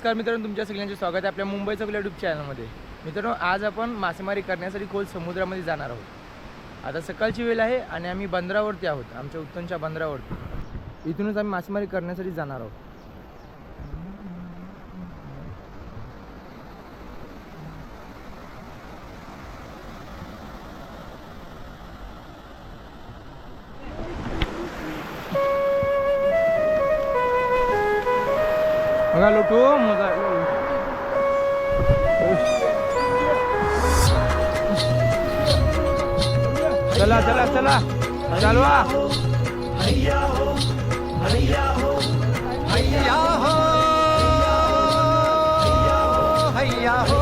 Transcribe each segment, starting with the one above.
नमस्कार मित्रांनो तुमच्या सगळ्यांचे स्वागत आहे आपल्या मुंबईचं युट्यूब चॅनलमध्ये मित्रांनो आज आपण मासेमारी करण्यासाठी खोल समुद्रामध्ये जाणार आहोत. आता सकाळची वेळ आहे आणि आम्ही बंदरावरती आहोत आमच्या उत्तनच्या बंदरावरती. इथूनच आम्ही मासेमारी करण्यासाठी जाणार आहोत. बघा लोटू मजा चला चला चला चालवा हैया हो हैया हो हैया हो हैया हो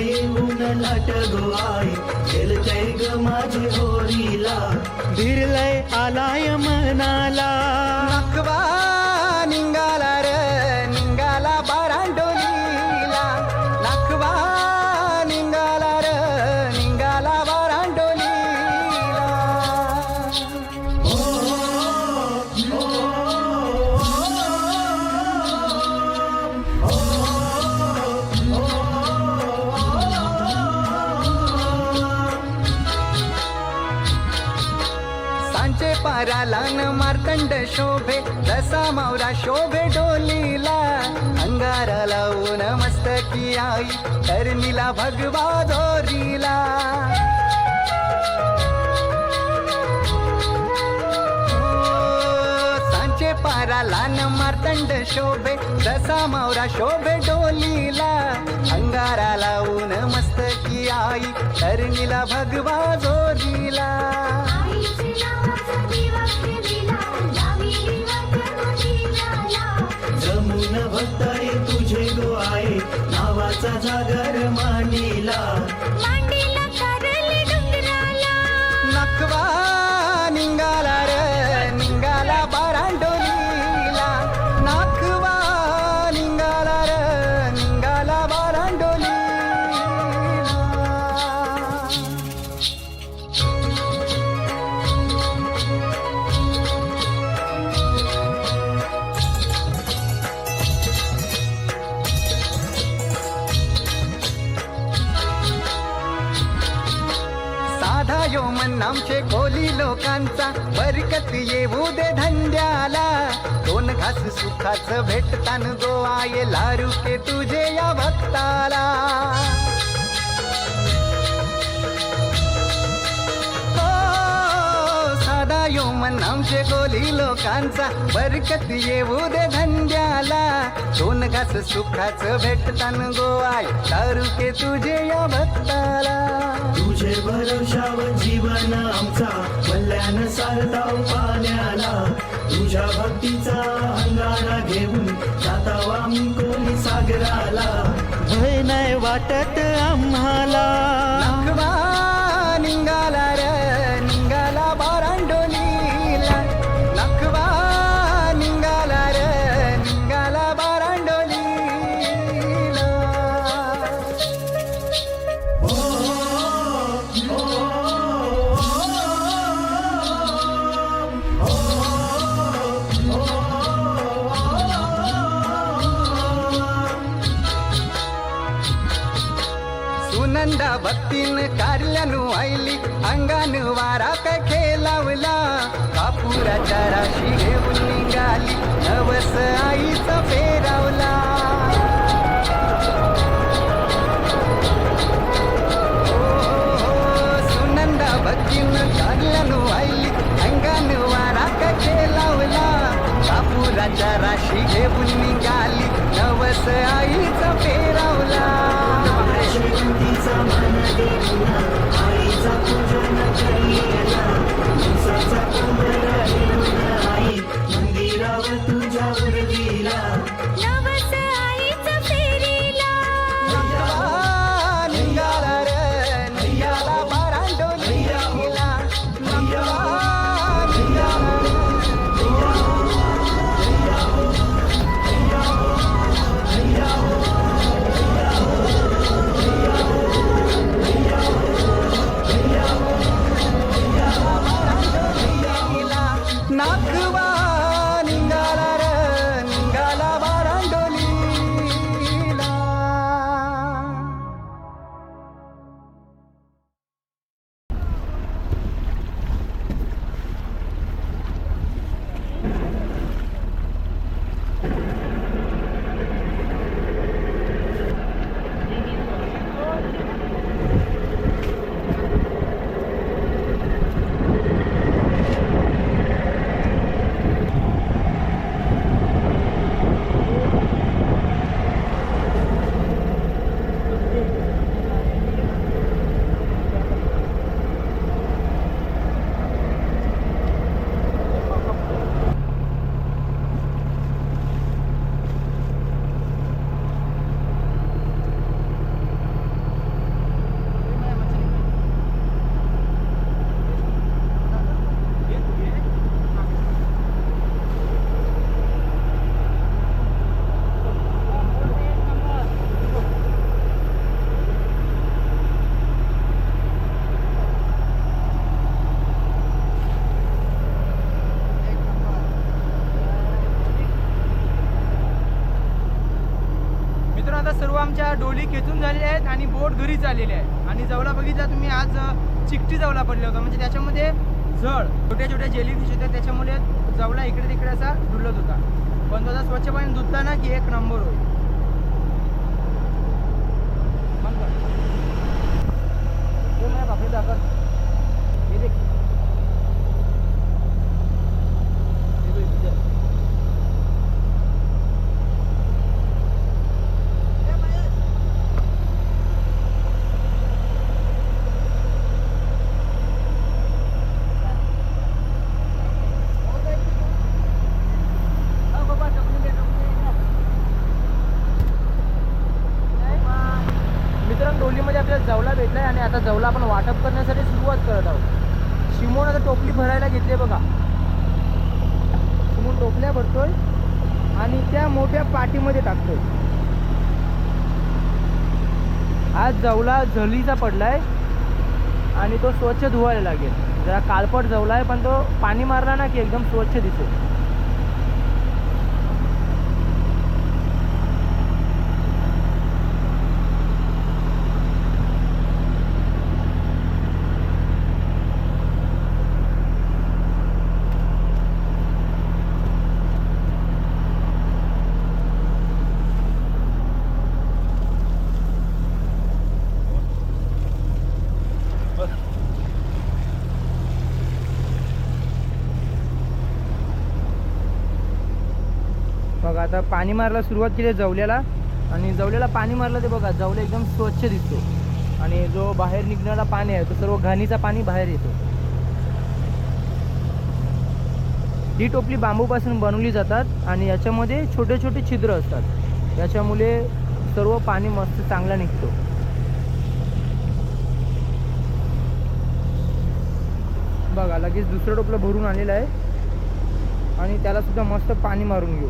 येऊन लाट गो आई खेळतय ग माझे होरीला भिरलय आलाय मनाला. नखवा लान मार्तंड शोभे जसा मावरा शोभे डोलीला. अंगाराला ऊन मस्तकी आई तरणीला भगवा दोरीला. सांचे पारा लान मार्तंड शोभे जसा मावरा शोभे डोलीला. अंगाराला ऊन मस्तकी आई तरणीला भगवा जोरीला भक्त भक्ताय तुझे गो आहे नावाचा जागर मांडीला आमचे कोली लोकांचा बरकत येऊ दे धंद्याला. दोन घास सुखाचं भेटतान गो आये लारू के तुझे या भक्ताला. आमचे कोली लोकांचा बरकत येऊ दे धंद्याला. दोन घास सुखाचं भेटतान गो आय लारू के तुझे या भक्ताला. तुझे भरवशावर जीवन आमचा मल्ल्यान सारताव पाण्याला. तुझ्या भक्तीचा अंगारा घेऊन जाताव आम्ही कोणी सागराला. भय नाही वाटत आम्हाला. अंगान वारा खेलावला खेळावला? कापुराच्या राशी घेऊन निघाली. नवस आईचा फेरावला आणि बोट घरी चाललेले आहे. आणि जवळा बघितला तुम्ही आज चिकटी जवळा पडला होता. म्हणजे त्याच्यामध्ये जळ छोट्या छोट्या जेली होत्या. त्याच्यामुळे जवळा इकडे तिकडे असा डुलत होता. पण तो आता स्वच्छ पाणी धुतला ना की एक नंबर होईल बापरे दाखल. हे देख. हे बघ, इथे. मित्रांनो डोलीमध्ये आपल्याला जवला भेटलाय आणि आता जवला आपण वाटप करण्यासाठी सुरुवात करत आहोत. शिमोन आता टोपली भरायला घेतली बघा. शिमोन टोपल्या भरतोय आणि त्या मोठ्या पाठीमध्ये टाकतोय. आज जवला झलीचा पडलाय आणि तो स्वच्छ धुवायला लागेल. जरा काळपट जवला आहे पण तो पाणी मारला ना की एकदम स्वच्छ दिसेल. तर आता पाणी मारायला सुरुवात केली जवल्याला. आणि जवल्याला पाणी मारलं ते बघा जवले एकदम स्वच्छ दिसतो. आणि जो बाहेर निघणारा पाणी आहे तो सर्व घाणीचा पाणी बाहेर येतो. ही टोपली बांबूपासून बनवली जातात आणि याच्यामध्ये छोटे छोटे छिद्र असतात. याच्यामुळे सर्व पाणी मस्त चांगला निघतो. बघा लगेच दुसरं टोपलं भरून आलेलं आहे. आणि त्याला सुद्धा मस्त पाणी मारून घेऊ.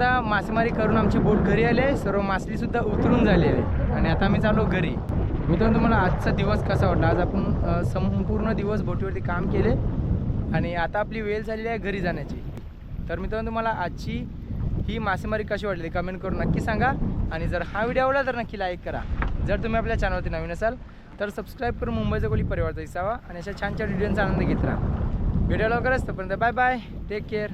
आता मासेमारी करून आमची बोट घरी आली आहे. सर्व मासलीसुद्धा उतरून झालेली आहे. आणि आता आम्ही चालू घरी. मित्रांनो तुम्हाला आजचा दिवस कसा वाटला? आज आपण संपूर्ण दिवस बोटीवरती काम केले. आणि आता आपली वेळ झालेली आहे घरी जाण्याची. तर मित्रांनो तुम्हाला आजची ही मासेमारी कशी वाटली कमेंट करून नक्की सांगा. आणि जर हा व्हिडिओ आवडला तर नक्की लाईक करा. जर तुम्ही आपल्या चॅनलवरती नवीन असाल तर सबस्क्राईब करून मुंबईचा कोली परिवारचा दिसावा आणि अशा छान छान व्हिडिओचा आनंद घेत राहा. व्हिडिओ लवकरच तोपर्यंत बाय बाय टेक केअर